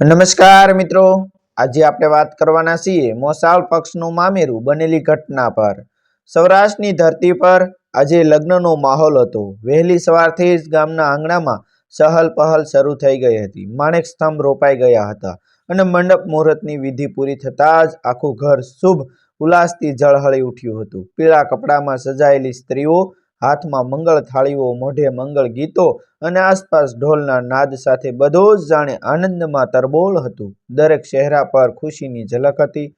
નમસ્કાર મિત્રો. આજે આપણે વાત કરવાના છીએ મોસાળ પક્ષનું મામેરું બનેલી ઘટના પર. સૌરાષ્ટ્રની ધરતી પર આજે લગ્નનો માહોલ હતો. વહેલી સવારથી જ ગામના આંગણામાં સહલ પહલ શરૂ થઈ ગઈ હતી. માણેક સ્તંભ રોપાઈ ગયા હતા અને મંડપ મુહૂર્તની વિધિ પૂરી થતાં જ આખું ઘર શુભ ઉલ્લાસથી ઝળહળી ઉઠ્યું હતું. પીળા કપડામાં સજાયેલી સ્ત્રીઓ હાથમાં મંગળ થાળીઓ, મોઢે મંગળ ગીતો અને આસપાસ ઢોલના નાદ સાથે બધો જ જાણે આનંદમાં તરબોળ હતું. દરેક ચહેરા પર ખુશીની ઝલક હતી,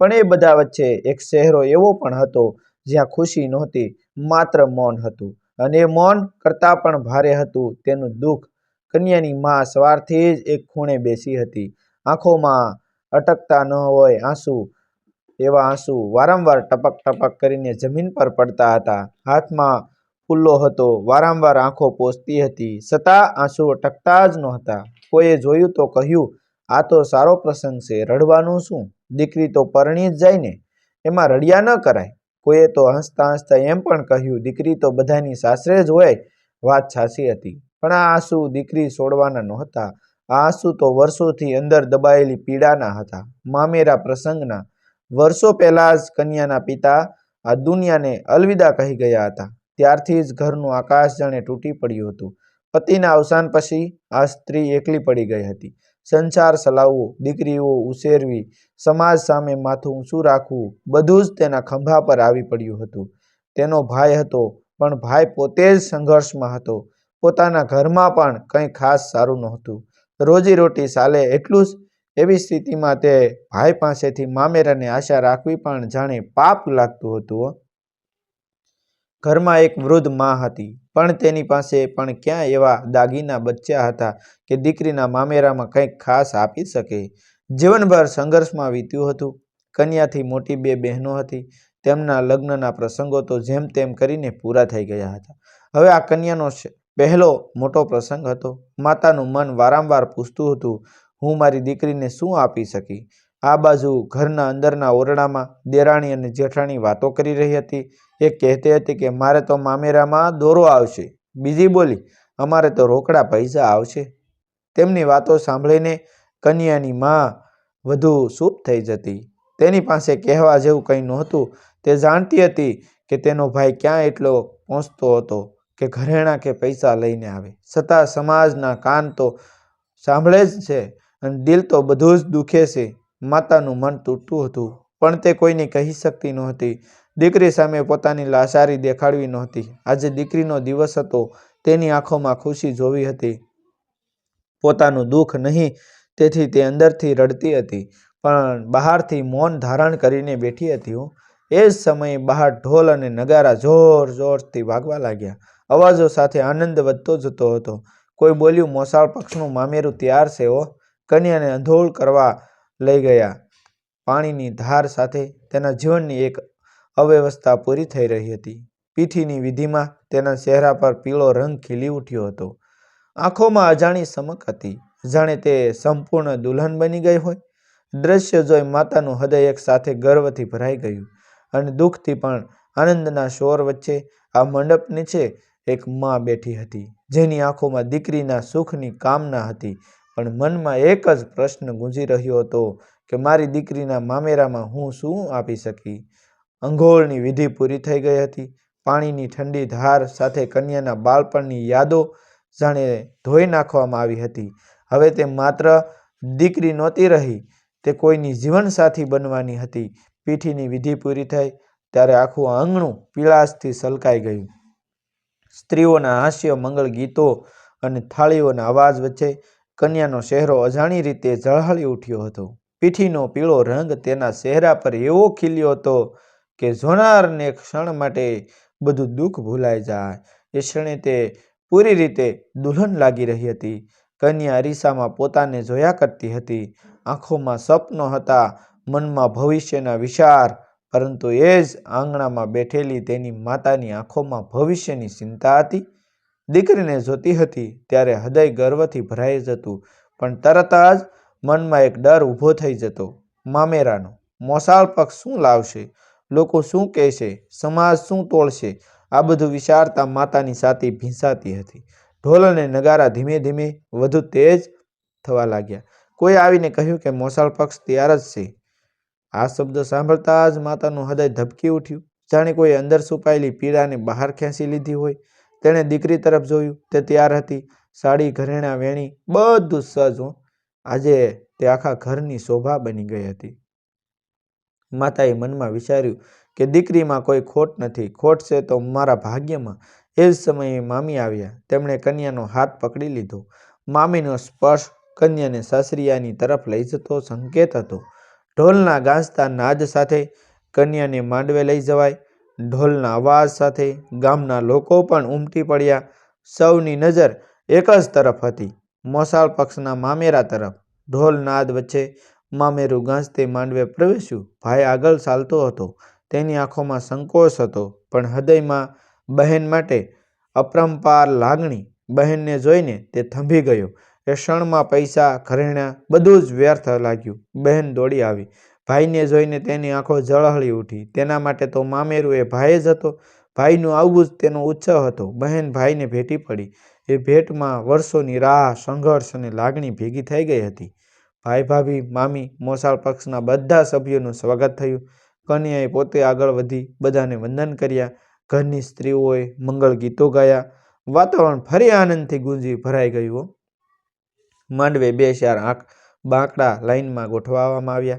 પણ એ બધા વચ્ચે એક ચહેરો એવો પણ હતો જ્યાં ખુશી નહોતી, માત્ર મૌન હતું. અને એ મૌન કરતાં પણ ભારે હતું, તેનું દુઃખ. કન્યાની મા સવારથી જ એક ખૂણે બેસી હતી. આંખોમાં અટકતા ન હોય આંસુ એવા આંસુ વારંવાર ટપક ટપક કરીને જમીન પર પડતા હતા. હાથમાં ફુલ્લો હતો. વારંવાર આંખો પોસતી હતી. છતાં આંસુ અટકતા જ નહોતા. કોઈએ જોયું તો કહ્યું, આ તો સારો પ્રસંગ છે. રડવાનું શું? દીકરી તો પરણી જ જાય ને. એમાં રડ્યા ન કરાય. કોઈએ તો હસતા હસતા એમ પણ કહ્યું, દીકરી તો બધાની સાસરે જ હોય. વાત સાચી હતી. પણ આ આંસુ દીકરી છોડવાના નહોતા. આ આંસુ તો વર્ષોથી અંદર દબાયેલી પીડાના હતા. મામેરા પ્રસંગના વર્ષો પહેલા જ કન્યાના પિતા આ દુનિયાને અલવિદા કહી ગયા હતા. ત્યારથી જ ઘરનું આકાશ જાણે તૂટી પડ્યું હતું. પતિના અવસાન પછી આ સ્ત્રી એકલી પડી ગઈ હતી. સંસાર ચલાવવો, દીકરીઓ ઉછેરવી, સમાજ સામે માથું ઊંચું રાખવું, બધું જ તેના ખંભા પર આવી પડ્યું હતું. તેનો ભાઈ હતો, પણ ભાઈ પોતે જ સંઘર્ષમાં હતો. પોતાના ઘરમાં પણ કંઈ ખાસ સારું નહોતું. રોજી રોટી ચાલે એટલું જ એવી સ્થિતિમાં તે ભાઈ પાસેથી મામેરાની આશા રાખવી પણ જાણે પાપ લાગતું હતું ઘરમાં એક વૃદ્ધમાં હતી, પણ તેની પાસે પણ ક્યાં એવા દાગીના બચ્યા હતા કે દીકરીના મામેરામાં કંઈક ખાસ આપી શકે? જીવનભર સંઘર્ષમાં વીત્યું હતું. કન્યાથી મોટી બે બહેનો હતી. તેમના લગ્નના પ્રસંગો તો જેમ તેમ કરીને પૂરા થઈ ગયા હતા. હવે આ કન્યાનો પહેલો મોટો પ્રસંગ હતો. માતાનું મન વારંવાર પૂછતું હતું હું મારી દીકરીને શું આપી શકી? આ બાજુ ઘરના અંદરના ઓરડામાં દેરાણી અને જેઠાણી વાતો કરી રહી હતી. એક કહેતી હતી કે, મારે તો મામેરામાં દોરો આવશે. બીજી બોલી, અમારે તો રોકડા પૈસા આવશે. તેમની વાતો સાંભળીને કન્યાની માં વધુ સૂપ થઈ જતી. તેની પાસે કહેવા જેવું કંઈ નહોતું. તે જાણતી હતી કે તેનો ભાઈ ક્યાં એટલો પહોંચતો હતો કે ઘરેણાં કે પૈસા લઈને આવે. છતાં સમાજના કાન તો સાંભળે જ છે. અને દિલ તો બધું જ દુખે છે. માતાનું મન તૂટતું હતું, પણ તે કોઈને કહી શકતી નહોતી. દીકરી સામે પોતાની લાચારી દેખાડવી નહોતી. આજે દીકરીનો દિવસ હતો, તેની આંખોમાં ખુશી જોવી હતી. પોતાનું દુઃખ નહીં, તેથી તે અંદરથી રડતી હતી, પણ બહારથી મૌન ધારણ કરીને બેઠી હતી હું. એ જ સમયે બહાર ઢોલ અને નગારા જોર જોરથી વાગવા લાગ્યા. અવાજો સાથે આનંદ વધતો જતો હતો. કોઈ બોલ્યું, મોસાળ પક્ષનું મામેરું તૈયાર છે હો. કન્યાને અંધોળ કરવા લઈ ગયા. પાણીની ધાર સાથે તેના જીવનની એક અવ્યવસ્થા પૂરી થઈ રહી હતી. પીઠીની વિધિમાં તેના ચહેરા પર પીળો રંગ ખીલી ઉઠ્યો હતો. આંખોમાં અજાણી સમક હતી. જાણે તે સંપૂર્ણ દુલ્હન બની ગઈ હોય. દ્રશ્ય જોઈ માતાનું હૃદય એક સાથે ગર્વથી ભરાઈ ગયું અને દુઃખથી પણ આનંદના શોર વચ્ચે આ મંડપ નીચે એક માં બેઠી હતી, જેની આંખોમાં દીકરીના સુખની કામના હતી. પણ મનમાં એક જ પ્રશ્ન ગુંજી રહ્યો હતો કે મારી દીકરીના મામેરામાં હું શું આપી શકી? અંઘોળની વિધિ પૂરી થઈ ગઈ હતી. પાણીની ઠંડી ધાર સાથે કન્યાના બાળપણની યાદો જાણે ધોઈ નાખવામાં આવી હતી. હવે તે માત્ર દીકરી નહોતી રહી, તે કોઈની જીવનસાથી બનવાની હતી. પીઠીની વિધિ પૂરી થઈ ત્યારે આખું આંગણું પીળાશથી સલકાઈ ગયું. સ્ત્રીઓના હાસ્ય, મંગળ ગીતો અને થાળીઓના અવાજ વચ્ચે કન્યાનો ચહેરો અજાણી રીતે ઝળહળી ઉઠ્યો હતો. પીઠીનો પીળો રંગ તેના ચહેરા પર એવો ખીલ્યો હતો કે જોનારને ક્ષણ માટે બધું દુઃખ ભૂલાઈ જાય. એ ક્ષણે તે પૂરી રીતે દુલ્હન લાગી રહી હતી. કન્યા અરીસામાં પોતાને જોયા કરતી હતી. આંખોમાં સપનો હતા, મનમાં ભવિષ્યના વિચાર, પરંતુ એ જ આંગણામાં બેઠેલી તેની માતાની આંખોમાં ભવિષ્યની ચિંતા હતી. દીકરીને જોતી હતી ત્યારે હૃદય ગર્વથી ભરાઈ જતું, પણ તરત જ મનમાં એક ડર ઊભો થઈ જતો. મામેરાનો, મોસાળ પક્ષ શું લાવશે? લોકો શું કહેશે? સમાજ શું તોડશે? આ બધું વિચારતા માતાની સાતી ભીંસાતી હતી. ઢોલ અને નગારા ધીમે ધીમે વધુ તેજ થવા લાગ્યા. કોઈ આવીને કહ્યું કે, મોસાળ પક્ષ તૈયાર જ છે. આ શબ્દ સાંભળતા જ માતાનું હૃદય ધબકી ઉઠ્યું. જાણે કોઈ અંદર છુપાયેલી પીડાને બહાર ખેંચી લીધી હોય. તેણે દીકરી તરફ જોયું, તે તૈયાર હતી. સાડી, ઘરેણાં, વેણી, બધું સજ હો. આજે તે આખા ઘરની શોભા બની ગઈ હતી. માતાએ મનમાં વિચાર્યું કે દીકરીમાં કોઈ ખોટ નથી. ખોટ છે તો મારા ભાગ્યમાં એ જ સમયે મામી આવ્યા. તેમણે કન્યાનો હાથ પકડી લીધો. મામીનો સ્પર્શ કન્યાને સાસરિયાની તરફ લઈ જતો સંકેત હતો. ઢોલના ગાજતા નાદ સાથે કન્યાને માંડવે લઈ જવાય. ઢોલના અવાજ સાથે ગામના લોકો પણ ઉમટી પડ્યા. સૌની નજર એક જ તરફ હતી. મોસાળ પક્ષના મામેરા તરફ. ઢોલ નાદ વચ્ચે મામેરું ગાંજતે માંડવે પ્રવેશ્યું. ભાઈ આગળ ચાલતો હતો. તેની આંખોમાં સંકોચ હતો. પણ હૃદયમાં બહેન માટે અપરંપાર લાગણી. બહેનને જોઈને તે થંભી ગયો. એ ક્ષણમાં પૈસા, ઘરેણા બધું જ વ્યર્થ લાગ્યું. બહેન દોડી આવી. ભાઈને જોઈને તેની આંખો ઝળહળી ઉઠી. તેના માટે તો મામેરું એ ભાઈ જ હતો. ભાઈનું આવવું જ તેનો ઉત્સાહ હતો. બહેન ભાઈને ભેટી પડી. એ ભેટમાં વર્ષોની રાહ, સંઘર્ષ અને લાગણી ભેગી થઈ ગઈ હતી. ભાઈ ભાભી, મામી, મોસાળ પક્ષના બધા સભ્યોનું સ્વાગત થયું. કન્યાએ પોતે આગળ વધી બધાને વંદન કર્યા. ઘરની સ્ત્રીઓએ મંગળ ગીતો ગાયા. વાતાવરણ ફરી આનંદથી ગુંજી ભરાઈ ગયું માંડવે બે ચાર આંખ બાંકડા લાઈનમાં ગોઠવવામાં આવ્યા.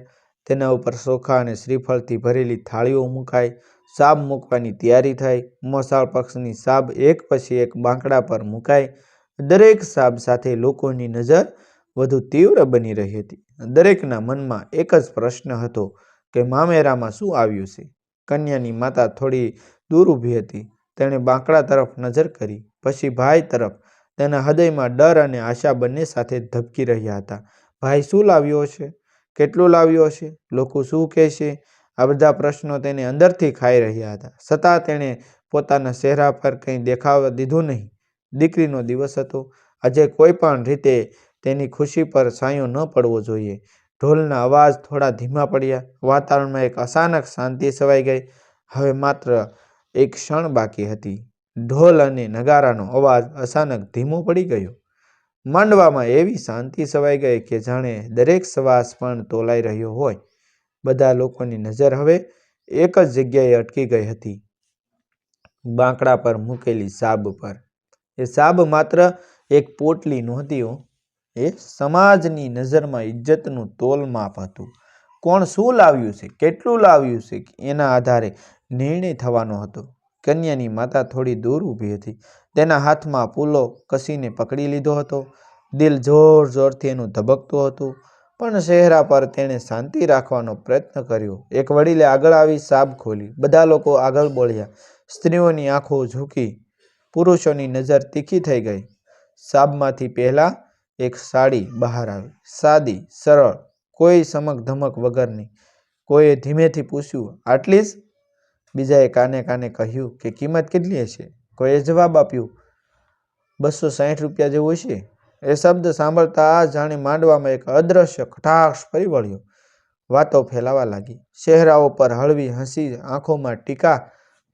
તેના ઉપર ચોખા અને શ્રીફળથી ભરેલી થાળીઓ મુકાય સાબ મૂકવાની તૈયારી થઈ. મોસાળ પક્ષની સાબ એક પછી એક બાંકડા પર મુકાય દરેક સાબ સાથે લોકોની નજર વધુ તીવ્ર બની રહી હતી. દરેકના મનમાં એક જ પ્રશ્ન હતો કે મામેરામાં શું આવ્યું છે? કન્યાની માતા થોડી દૂર ઊભી હતી. તેણે બાંકડા તરફ નજર કરી. પછી ભાઈ તરફ તેના હૃદયમાં ડર અને આશા બંને સાથે ધબકી રહ્યા હતા. ભાઈ, શું લાવ્યો છે? કેટલું લાવ્યો હશે? લોકો શું કહેશે આ બધા પ્રશ્નો તેને અંદરથી ખાઈ રહ્યા હતા. છતાં તેણે પોતાના ચહેરા પર કંઈ દેખાવા દીધું નહીં. દીકરીનો દિવસ હતો. આજે કોઈ પણ રીતે તેની ખુશી પર સાયો ન પડવો જોઈએ. ઢોલના અવાજ થોડા ધીમા પડ્યા. વાતાવરણમાં એક અચાનક શાંતિ છવાઈ ગઈ. હવે માત્ર એક ક્ષણ બાકી હતી. ઢોલ અને નગારાનો અવાજ અચાનક ધીમો પડી ગયો. માંડવામાં એવી શાંતિ છવાઈ ગઈ કે જાણે દરેક શ્વાસ પણ તોલાઈ રહ્યો હોય. બધા લોકોની નજર હવે એક જ જગ્યાએ અટકી ગઈ હતી. બાંકડા પર મૂકેલી સાબ પર. એ સાબ માત્ર એક પોટલી નહોતી એ સમાજની નજરમાં ઇજ્જતનું તોલમાપ હતું. કોણ શું લાવ્યું છે? કેટલું લાવ્યું છે? એના આધારે નિર્ણય થવાનો હતો. કન્યાની માતા થોડી દૂર ઊભી હતી. તેના હાથમાં પુલો કસીને પકડી લીધો હતો. દિલ જોર જોરથી એનું ધબકતું હતું. પણ ચહેરા પર તેણે શાંતિ રાખવાનો પ્રયત્ન કર્યો. એક વડીલે આગળ આવી સાબ ખોલી. બધા લોકો આગળ બોલ્યા. સ્ત્રીઓની આંખો ઝૂકી. પુરુષોની નજર તીખી થઈ ગઈ. સાબમાંથી પહેલાં એક સાડી બહાર આવી. સાદી, સરળ, કોઈ સમક ધમક વગરની. કોઈએ ધીમેથી પૂછ્યું, આટલી જ? બીજાએ કાને કાને કહ્યું કે કિંમત કેટલી હશે? કોઈએ જવાબ આપ્યું, બસો સાહીઠ રૂપિયા જેવું હશે. એ શબ્દ સાંભળતા આ જાણે માંડવામાં એક અદ્રશ્ય કટાક્ષ ફરી વળ્યો. વાતો ફેલાવા લાગી. ચહેરાઓ પર હળવી હસી, આંખોમાં ટીકા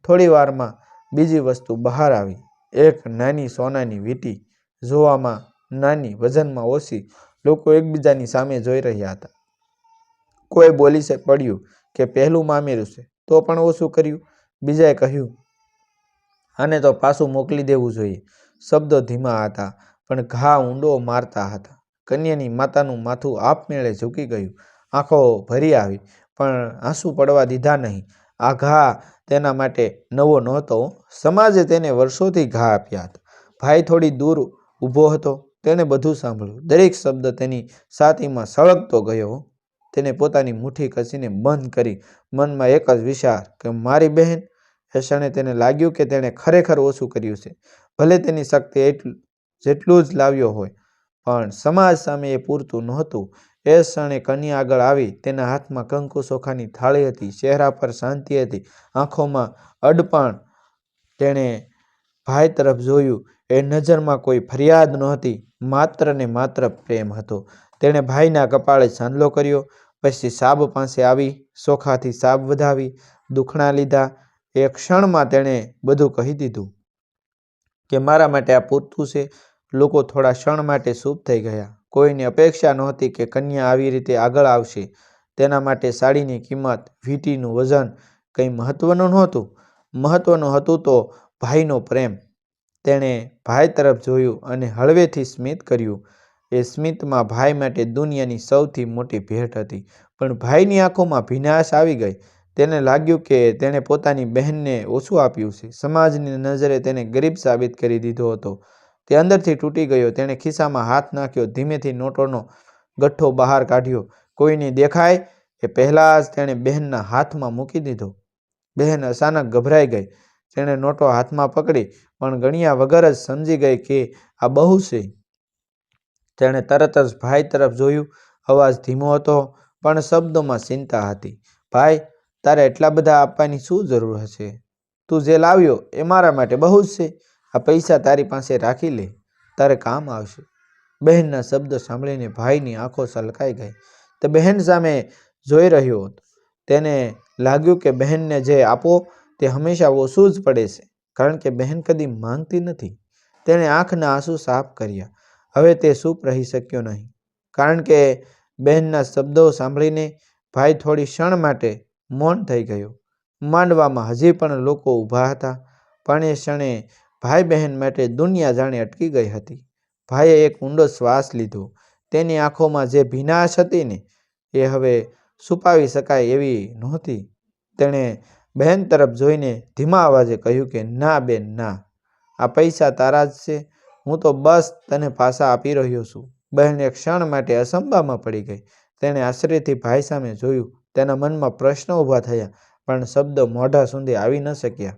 થોડી વારમાં બીજી વસ્તુ બહાર આવી. એક નાની સોનાની વીંટી જોવામાં નાની વજનમાં ઓછી લોકો એકબીજાની સામે જોઈ રહ્યા હતા. કોઈ બોલી પડ્યું કે પહેલું મામેરું છે. તો પણ ઓછું કર્યું. બીજાએ કહ્યું, આને તો પાછું મોકલી દેવું જોઈએ. શબ્દો ધીમા હતા, પણ ઘા ઊંડો મારતા હતા. કન્યાની માતાનું માથું આપમેળે ઝૂકી ગયું. આંખો ભરી આવી, પણ આંસુ પડવા દીધા નહીં. આ ઘા તેના માટે નવો નહોતો. સમાજે તેને વર્ષોથી ઘા આપ્યા હતા. ભાઈ થોડી દૂર ઊભો હતો. તેણે બધું સાંભળ્યું. દરેક શબ્દ તેની છાતીમાં સળગતો ગયો. તેને પોતાની મુઠ્ઠી કસીને બંધ કરી મનમાં એક જ વિચાર કે મારી બહેન એ ક્ષણે તેને લાગ્યું કે તેણે ખરેખર ઓછું કર્યું છે. ભલે તેની શક્તિ એટલું, જેટલું જ લાવ્યો હોય, પણ સમાજ સામે એ પૂરતું નહોતું. એ ક્ષણે કન્યા આગળ આવી તેના હાથમાં કંકુ ચોખાની થાળી હતી, ચહેરા પર શાંતિ હતી, આંખોમાં અડપણ. તેણે ભાઈ તરફ જોયું, એ નજરમાં કોઈ ફરિયાદ નહોતી, માત્ર ને માત્ર પ્રેમ હતો. તેણે ભાઈના કપાળે સાંદલો કર્યો પછી સાબ પાસે આવી, સોખાથી સાબ વધાવી, દુખણા લીધા. એ ક્ષણમાં તેણે બધું કહી દીધું કે મારા માટે આ પૂરતું છે. લોકો થોડા ક્ષણ માટે શુભ થઈ ગયા. કોઈની અપેક્ષા નહોતી કે કન્યા આવી રીતે આગળ આવશે. તેના માટે સાડીની કિંમત, વીંટીનું વજન કંઈ મહત્વનું નહોતું. મહત્વનું હતું તો ભાઈનો પ્રેમ. તેણે ભાઈ તરફ જોયું અને હળવેથી સ્મિત કર્યું. એ સ્મિતમાં ભાઈ માટે દુનિયાની સૌથી મોટી ભેટ હતી. પણ ભાઈની આંખોમાં ભીનાશ આવી ગઈ. તેને લાગ્યું કે તેણે પોતાની બહેનને ઓછું આપ્યું છે. સમાજની નજરે તેને ગરીબ સાબિત કરી દીધો હતો. તે અંદરથી તૂટી ગયો. તેણે ખિસ્સામાં હાથ નાખ્યો. ધીમેથી નોટોનો ગઠ્ઠો બહાર કાઢ્યો. કોઈની દેખાય એ પહેલાં જ તેણે બહેનના હાથમાં મૂકી દીધો. બહેન અચાનક ગભરાઈ ગઈ. તેણે નોટો હાથમાં પકડી, પણ ગણ્યા વગર જ સમજી ગઈ કે આ બહુ છે. તેણે તરત જ ભાઈ તરફ જોયું. અવાજ ધીમો હતો, પણ શબ્દોમાં ચિંતા હતી. ભાઈ, તારે એટલા બધા આપવાની શું જરૂર હશે? તું જે લાવ્યો એ મારા માટે બહુ જ છે. આ પૈસા તારી પાસે રાખી લે. તારે કામ આવશે. બહેનના શબ્દ સાંભળીને ભાઈની આંખો સલકાઈ ગઈ. તે બહેન સામે જોઈ રહ્યો હતો. તેને લાગ્યું કે બહેનને જે આપો તે હંમેશા ઓછું જ પડે છે, કારણ કે બહેન કદી માંગતી નથી. તેણે આંખના આંસુ સાફ કર્યા. હવે તે ચૂપ રહી શક્યો નહીં. કારણ કે બહેનના શબ્દો સાંભળીને ભાઈ થોડી ક્ષણ માટે મૌન થઈ ગયો. માંડવામાં હજી પણ લોકો ઊભા હતા. પણ એ ક્ષણે ભાઈ બહેન માટે દુનિયા જાણે અટકી ગઈ હતી. ભાઈએ એક ઊંડો શ્વાસ લીધો. તેની આંખોમાં જે ભીનાશ હતી ને, એ હવે છુપાવી શકાય એવી નહોતી. તેણે બહેન તરફ જોઈને ધીમા અવાજે કહ્યું કે, ના બેન, ના. આ પૈસા તારા જ છે. હું તો બસ તને પાછા આપી રહ્યો છું. બહેન ક્ષણ માટે અસંભામાં પડી ગઈ. તેણે આશ્ચર્યથી ભાઈ સામે જોયું. તેના મનમાં પ્રશ્ન ઊભા થયા, પણ શબ્દ મોઢા સુધી આવી ન શક્યા.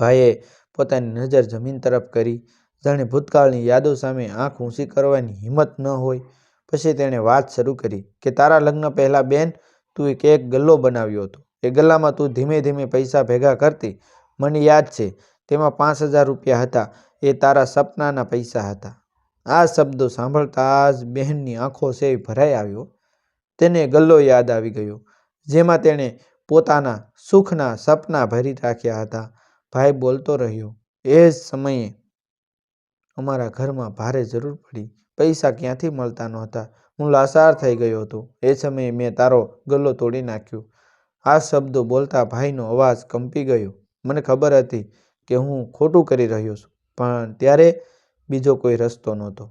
ભાઈએ પોતાની નજર જમીન તરફ કરી. જાણે ભૂતકાળની યાદો સામે આંખ ઊંચી કરવાની હિંમત ન હોય. પછી તેણે વાત શરૂ કરી કે, તારા લગ્ન પહેલાં બેન, તું એક એક ગલ્લો બનાવ્યો હતો. એ ગલ્લામાં તું ધીમે ધીમે પૈસા ભેગા કરતી. મને યાદ છે, તેમાં પાંચ હજાર રૂપિયા હતા. એ તારા સપનાના પૈસા હતા. આ શબ્દો સાંભળતા જ બહેનની આંખો સેવ ભરાઈ આવ્યો તેને ગલ્લો યાદ આવી ગયો, જેમાં તેણે પોતાના સુખના સપના ભરી રાખ્યા હતા. ભાઈ બોલતો રહ્યો, એ જ સમયે અમારા ઘરમાં ભારે જરૂર પડી. પૈસા ક્યાંથી મળતા નહોતા. હું લાસાર થઈ ગયો હતો. એ સમયે મેં તારો ગલ્લો તોડી નાખ્યો. આ શબ્દો બોલતા ભાઈનો અવાજ કંપી ગયો. મને ખબર હતી કે હું ખોટું કરી રહ્યો છું. પણ ત્યારે બીજો કોઈ રસ્તો નહોતો.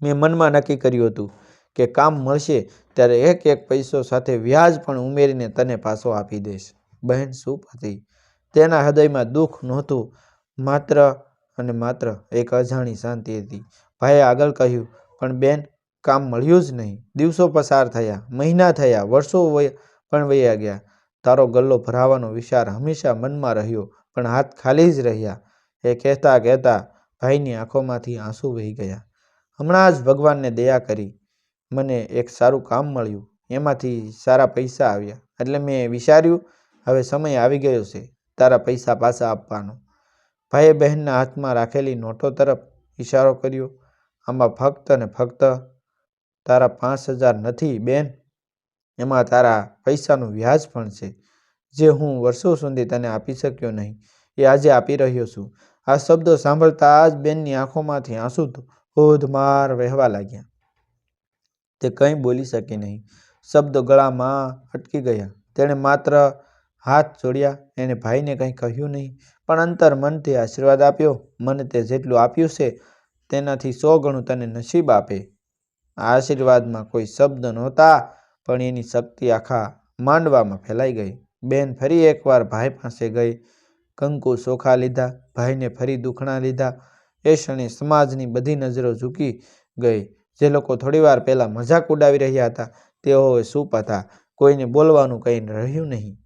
મેં મનમાં નક્કી કર્યું હતું કે કામ મળશે ત્યારે એક એક પૈસો સાથે વ્યાજ પણ ઉમેરીને તને પાછો આપી દઈશ. બહેન ચૂપ હતી. તેના હૃદયમાં દુઃખ નહોતું. માત્ર અને માત્ર એક અજાણી શાંતિ હતી. ભાઈએ આગળ કહ્યું, પણ બેન, કામ મળ્યું જ નહીં. દિવસો પસાર થયા, મહિના થયા, વર્ષો પણ વયા ગયા. તારો ગલ્લો ભરાવાનો વિચાર હંમેશા મનમાં રહ્યો, પણ હાથ ખાલી જ રહ્યા. એ કહેતા કહેતા ભાઈની આંખોમાંથી આંસુ વહી ગયા. હમણાં જ ભગવાનને દયા કરી. મને એક સારું કામ મળ્યું. એમાંથી સારા પૈસા આવ્યા. એટલે મેં વિચાર્યું, હવે સમય આવી ગયો છે. તારા પૈસા પાછા આપવાનો. ભાઈએ બહેનના હાથમાં રાખેલી નોટો તરફ ઇશારો કર્યો. આમાં ફક્ત ને ફક્ત તારા પાંચ હજાર નથી, બેન. એમાં તારા પૈસાનું વ્યાજ પણ છે. જે હું વર્ષો સુધી તને આપી શક્યો નહીં. એ આજે આપી રહ્યો છું. આ શબ્દો સાંભળતા જ બેનની આંખોમાંથી આંસુ ધોધમાર વહેવા લાગ્યા. તે કંઈ બોલી શકી નહીં. શબ્દો ગળામાં અટકી ગયા. તેણે માત્ર હાથ જોડ્યા. એણે ભાઈને કંઈ કહ્યું નહીં. પણ અંતર મનથી આશીર્વાદ આપ્યો. મને તે જેટલું આપ્યું છે, તેનાથી સો ગણું તને નસીબ આપે. આ આશીર્વાદમાં કોઈ શબ્દ નહોતા, પણ એની શક્તિ આખા માંડવામાં ફેલાઈ ગઈ. બેન ફરી એકવાર ભાઈ પાસે ગઈ. કંકુ સોખા લીધા, ભાઈને ફરી દુખણા લીધા. એ ક્ષણે સમાજની બધી નજરો ઝૂકી ગઈ. જે લોકો થોડીવાર પહેલાં મજાક ઉડાવી રહ્યા હતા, તેઓ હવે ચૂપ હતા. કોઈને બોલવાનું કંઈ રહ્યું નહીં.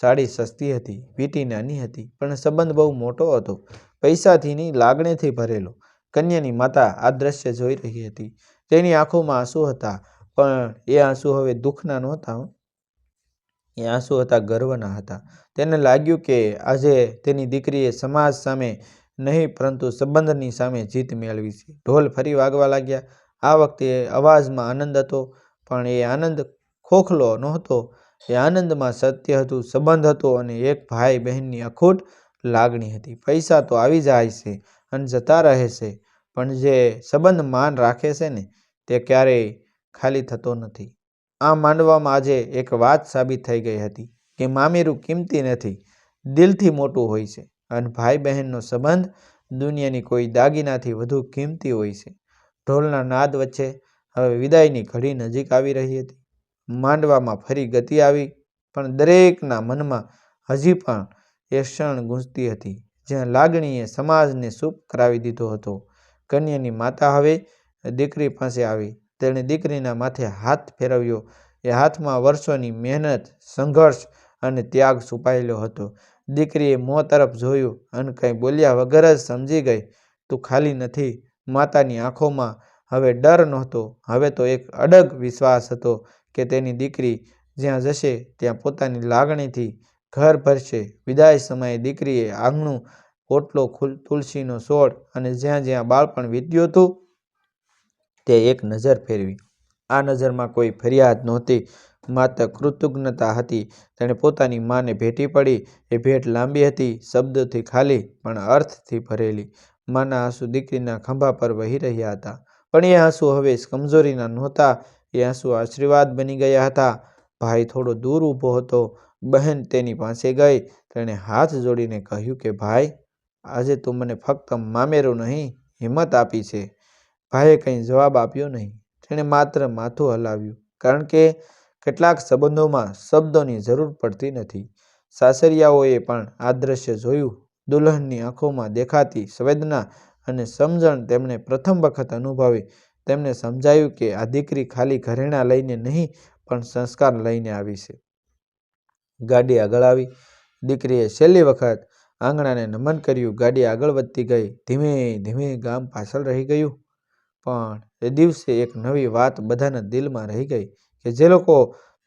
સાડી સસ્તી હતી, વીટી નાની હતી, પણ સંબંધ બહુ મોટો હતો. પૈસાથી નહીં, લાગણીથી ભરેલો. કન્યાની માતા આ દ્રશ્ય જોઈ રહી હતી. તેની આંખોમાં આંસુ હતા, પણ એ આંસુ હવે દુઃખના નહોતા એ આંસુ હતા, ગર્વના હતા. તેને લાગ્યું કે આજે તેની દીકરીએ સમાજ સામે નહીં, પરંતુ સંબંધની સામે જીત મેળવી છે. ઢોલ ફરી વાગવા લાગ્યા. આ વખતે અવાજમાં આનંદ હતો, પણ એ આનંદ ખોખલો નહોતો. એ આનંદમાં સત્ય હતું, સંબંધ હતો અને એક ભાઈ બહેનની અખૂટ લાગણી હતી. પૈસા તો આવી જાય છે અને જતા રહે છે, પણ જે સંબંધ માન રાખે છે ને, તે ક્યારેય ખાલી થતો નથી. આ માંડવામાં આજે એક વાત સાબિત થઈ ગઈ હતી કે મામેરું કિંમતી નથી, દિલથી મોટું હોય છે અને ભાઈ બહેનનો સંબંધ દુનિયાની કોઈ દાગીનાથી વધુ કિંમતી હોય છે. ઢોલના નાદ વચ્ચે હવે વિદાયની ઘડી નજીક આવી રહી હતી. માંડવામાં ફરી ગતિ આવી, પણ દરેકના મનમાં હજી પણ એ ક્ષણ ગૂંજતી હતી, જ્યાં લાગણીએ સમાજને સૂપ કરાવી દીધો હતો. કન્યાની માતા હવે દીકરી પાસે આવી તેણે દીકરીના માથે હાથ ફેરવ્યો. એ હાથમાં વર્ષોની મહેનત, સંઘર્ષ અને ત્યાગ છુપાયેલો હતો. દીકરીએ મોં તરફ જોયું અને કંઈ બોલ્યા વગર જ સમજી ગઈ. તું ખાલી નથી, માતાની આંખોમાં હવે ડર નહોતો. હવે તો એક અડગ વિશ્વાસ હતો કે તેની દીકરી જ્યાં જશે ત્યાં પોતાની લાગણીથી ઘર ભરશે. વિદાય સમયે દીકરીએ આંગણું ઓટલો ખુલ, તુલસીનો છોડ અને જ્યાં જ્યાં બાળપણ વીત્યું હતું તે એક નજર ફેરવી. આ નજરમાં કોઈ ફરિયાદ નહોતી, માત્ર કૃતજ્ઞતા હતી. તેણે પોતાની માને ભેટી પડી, એ ભેટ લાંબી હતી, શબ્દોથી ખાલી, પણ અર્થથી ભરેલી. માના આંસુ દીકરીના ખંભા પર વહી રહ્યા હતા. પણ એ આંસુ હવે કમજોરીના નહોતા, એ આંસુ આશીર્વાદ બની ગયા હતા. ભાઈ થોડો દૂર ઊભો હતો, બહેન તેની પાસે ગઈ. તેણે હાથ જોડીને કહ્યું કે, ભાઈ, આજે તું મને ફક્ત મામેરો નહીં, હિંમત આપી છે. ભાઈએ કંઈ જવાબ આપ્યો નહીં. તેણે માત્ર માથું હલાવ્યું, કારણ કે કેટલાક સંબંધોમાં શબ્દોની જરૂર પડતી નથી. સાસરિયાઓએ પણ આ દ્રશ્ય જોયું. દુલ્હનની આંખોમાં દેખાતી સંવેદના અને સમજણ તેમણે પ્રથમ વખત અનુભવી. તેમને સમજાયું કે આ દીકરી ખાલી ઘરેણાં લઈને નહીં, પણ સંસ્કાર લઈને આવી છે. ગાડી આગળ આવી. દીકરીએ છેલ્લી વખત આંગણાને નમન કર્યું. ગાડી આગળ વધતી ગઈ. ધીમે ધીમે ગામ પાછળ રહી ગયું. પણ એ દિવસે એક નવી વાત બધાના દિલમાં રહી ગઈ કે જે લોકો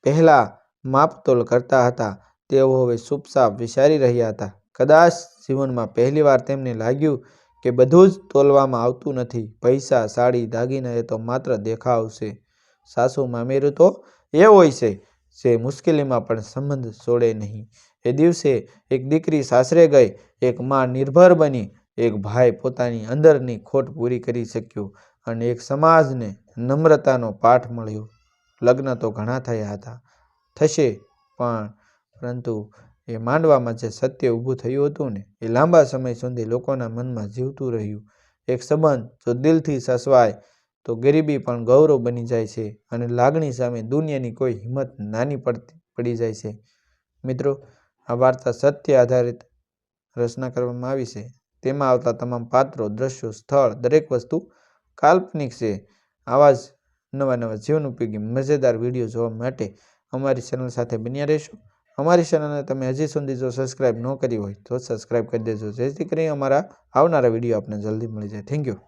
પહેલાં માપતોલ કરતા હતા, તેઓ હવે સુપસાપ વિચારી રહ્યા હતા. કદાચ જીવનમાં પહેલીવાર તેમને લાગ્યું કે બધું જ તોલવામાં આવતું નથી. પૈસા, સાડી, દાગીના એ તો માત્ર દેખાવ છે. સાસુ મામેરું તો એ હોય છે, જે મુશ્કેલીમાં પણ સંબંધ છોડે નહીં. એ દિવસે એક દીકરી સાસરે ગઈ, એક માં નિર્ભર બની, એક ભાઈ પોતાની અંદરની ખોટ પૂરી કરી શક્યો. અને એક સમાજને નમ્રતાનો પાઠ મળ્યો. લગ્ન તો ઘણા થયા હતા. થશે પણ, પરંતુ એ માંડવામાં જે સત્ય ઊભું થયું હતું ને, એ લાંબા સમય સુધી લોકોના મનમાં જીવતું રહ્યું. એક સંબંધ જો દિલથી સસવાય, તો ગરીબી પણ ગૌરવ બની જાય છે અને લાગણી સામે દુનિયાની કોઈ હિંમત નાની પડતી, પડી જાય છે. મિત્રો, આ વાર્તા સત્ય આધારિત રચના કરવામાં આવી છે. તેમાં આવતા તમામ પાત્રો, દ્રશ્યો, સ્થળ, દરેક વસ્તુ કાલ્પનિક છે. આવા જ નવા નવા જીવન ઉપયોગી મજેદાર વીડિયો જોવા માટે અમારી ચેનલ સાથે બન્યા રહેશો. અમારી ચેનલને તમે હજી સુધી જો સબસ્ક્રાઈબ ન કરી હોય તો સબસ્ક્રાઈબ કરી દેજો. જેથી કરી અમારા આવનારા વીડિયો આપને જલ્દી મળી જાય. Thank you.